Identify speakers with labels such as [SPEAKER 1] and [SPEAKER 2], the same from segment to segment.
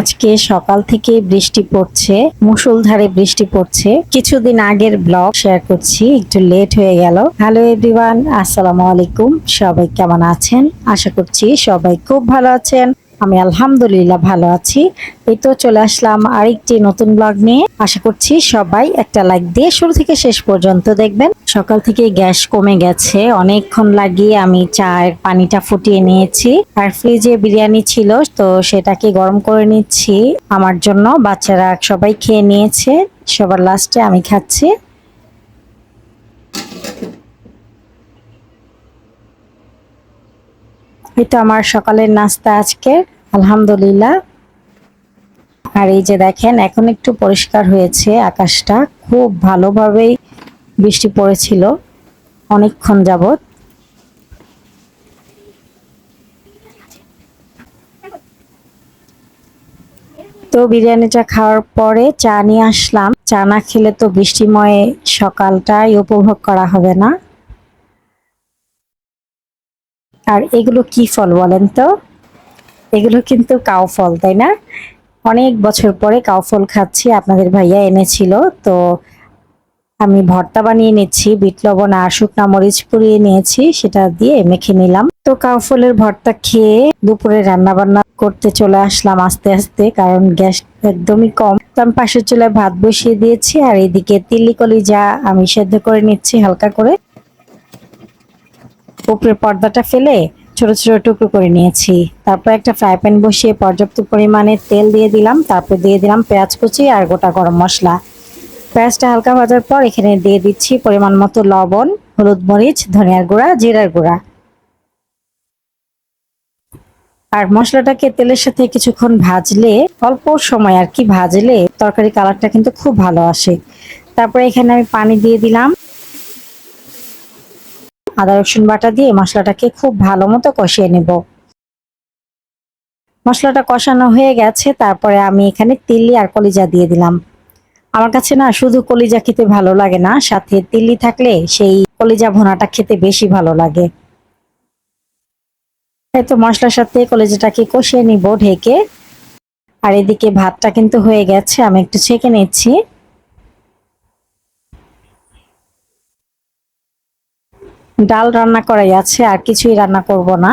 [SPEAKER 1] আজকে সকাল থেকে বৃষ্টি পড়ছে মুসলধারে বৃষ্টি পড়ছে। কিছুদিন আগের ব্লগ শেয়ার করছি, একটু লেট হয়ে গেল। হ্যালো এভরিওয়ান আসসালামু আলাইকুম। সবাই কেমন আছেন? আশা করছি সবাই খুব ভালো আছেন। আমি আলহামদুলিল্লাহ ভালো আছি। এই তো চলে আসলাম আরেকটি নতুন ব্লগ নিয়ে। আশা করছি সবাই একটা লাইক দিয়ে শুরু থেকে শেষ পর্যন্ত দেখবেন। সকাল থেকে গ্যাস কমে গেছে। অনেকক্ষণ লাগিয়ে আমি চায়ের পানিটা ফুটিয়ে নিয়েছি। আর ফ্রিজে বিরিয়ানি ছিল, তো সেটাকে গরম করে নিচ্ছি। আমার জন্য বাচ্চারা সবাই খেয়ে নিয়েছে। সবার লাস্টে আমি খাচ্ছি। এটা আমার সকালের নাস্তা আজকে আলহামদুলিল্লাহ। আর এই যে দেখেন, এখন একটু পরিষ্কার হয়েছে আকাশটা। খুব ভালোভাবেই বৃষ্টি পড়েছিল অনেকক্ষণ যাবত তো বিরিয়ানিটা খাওয়ার পরে চা নিয়ে আসলাম। চা না খেলে তো বৃষ্টিময় সকালটাই উপভোগ করা হবে না। আর এগুলো কি ফল বলেন তো? এগুলো কিন্তু কাউ ফল, তাই না? অনেক বছর পরে কাউ ফল খাচ্ছি, আপনাদের ভাইয়া এনেছিল। তো আমি ভর্তা বানিয়ে নিচ্ছি, বিট লবণ আর শুকনা মরিচ পুড়িয়ে নিয়েছি, সেটা দিয়ে মেখে নিলাম। তো কাউ ফলের ভর্তা খেয়ে দুপুরে রান্না বান্না করতে চলে আসলাম আস্তে আস্তে, কারণ গ্যাস একদমই কম। তো আমি পাশের চুলায় ভাত বসিয়ে দিয়েছি, আর এদিকে তিল্লি কলিজা আমি সেদ্ধ করে নিচ্ছি হালকা করে। উপরের পর্দাটা ফেলে ছোট ছোট টুকরো করে নিয়েছি। তারপর একটা ফ্রাই প্যান বসিয়ে পর্যাপ্ত পরিমাণে তেল দিয়ে দিলাম। তারপর দিয়ে দিলাম পেঁয়াজ কুচি আর গোটা গরম মশলা। পেঁয়াজটা হালকা ভাজার পর এখানে দিয়ে দিচ্ছি পরিমাণ মতো লবণ, হলুদ মরিচ, ধনিয়ার গুঁড়া, জিরার গুঁড়া। আর মশলাটাকে তেলের সাথে কিছুক্ষণ ভাজলে, অল্প সময় আর কি ভাজলে তরকারি কালারটা কিন্তু খুব ভালো আসে। তারপরে এখানে আমি পানি দিয়ে দিলাম। আদা, রসুন বাটা দিয়ে মশলাটাকে খুব ভালো মতো কষিয়ে নেব। মশলাটা কষানো হয়ে গেছে, তারপরে আমি এখানে তিল্লি আর কলিজা দিয়ে দিলাম। আমার কাছে না শুধু কলিজা খেতে ভালো লাগে না, সাথে তিল্লি থাকলে সেই কলিজা ভোনাটা খেতে বেশি ভালো লাগে। তো মশলার সাথে কলিজাটাকে কষিয়ে নিব ঢেকে। আর এদিকে ভাতটা কিন্তু হয়ে গেছে, আমি একটু ছেঁকে নিচ্ছি। ডাল রান্না করাই আছে, আর কিছুই রান্না করব না।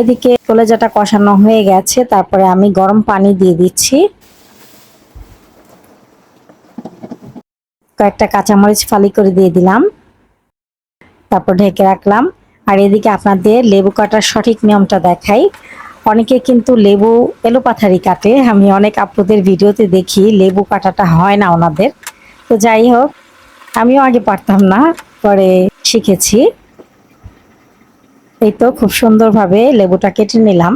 [SPEAKER 1] এদিকে কলেজাটা কষানো হয়ে গেছে, তারপরে আমি গরম পানি দিয়ে দিচ্ছি। কয়েকটা কাঁচামরিচ ফালি করে দিয়ে দিলাম, তারপর ঢেকে রাখলাম। আর এদিকে আপনাদের লেবু কাটার সঠিক নিয়মটা দেখাই। অনেকে কিন্তু লেবু এলোপাথারি কাটে, আমি অনেক আপুদের ভিডিওতে দেখি লেবু কাটাটা হয় না ওনাদের। তো যাই হোক আমিও আগে পারতাম না, পরে শিখেছি। এই তো খুব সুন্দরভাবে লেবুটা কেটে নিলাম।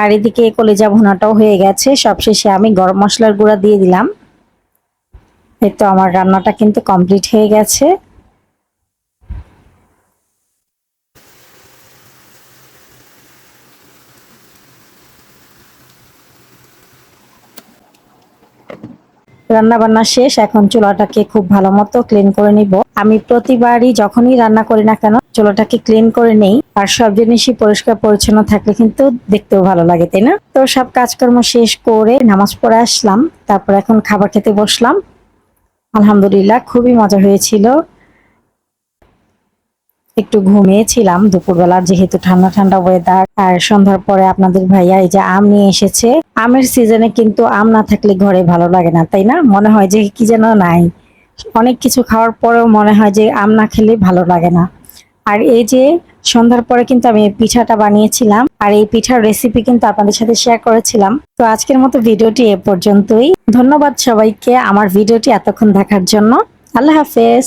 [SPEAKER 1] আর এদিকে কলেজা ভুনাটাও হয়ে গেছে, সবশেষে আমি গরম মশলার গুঁড়া দিয়ে দিলাম। এই তো আমার রান্নাটা কিন্তু কমপ্লিট হয়ে গেছে। রান্না বান্না শেষ, এখন চুলাটাকে খুব ভালো মতো ক্লিন করে নিব। আমি প্রতিবারই যখনই রান্না করি না কেন, চুলাটাকে ক্লিন করে নেই, আর সব জিনিসই পরিষ্কার পরিচ্ছন্ন থাকলে কিন্তু দেখতেও ভালো লাগে, তাই না? তো সব কাজকর্ম শেষ করে নামাজ পড়ে আসলাম, তারপর এখন খাবার খেতে বসলাম। আলহামদুলিল্লাহ, খুবই মজা হয়েছিল। একটু ঘুমিয়েছিলাম দুপুরবেলা, যেহেতু ঠান্ডা ঠান্ডা ওয়েদার আর সন্ধ্যার পরে আপনাদের ভাইয়া এই যে আম নিয়ে এসেছে, আমের সিজনে কিন্তু আম না থাকলে ঘরে ভালো লাগে না, তাই না? মনে হয় যে কি যেন নাই। অনেক কিছু খাওয়ার পরেও মনে হয় যে আম না খেলে ভালো লাগে না। আর এই যে সন্ধ্যার পরে কিন্তু আমি পিঠাটা বানিয়েছিলাম, আর এই পিঠার রেসিপি কিন্তু আপনাদের সাথে শেয়ার করেছিলাম। তো আজকের মতো ভিডিওটি এ পর্যন্তই। ধন্যবাদ সবাইকে আমার ভিডিওটি এতক্ষণ দেখার জন্য। আল্লাহ হাফেজ।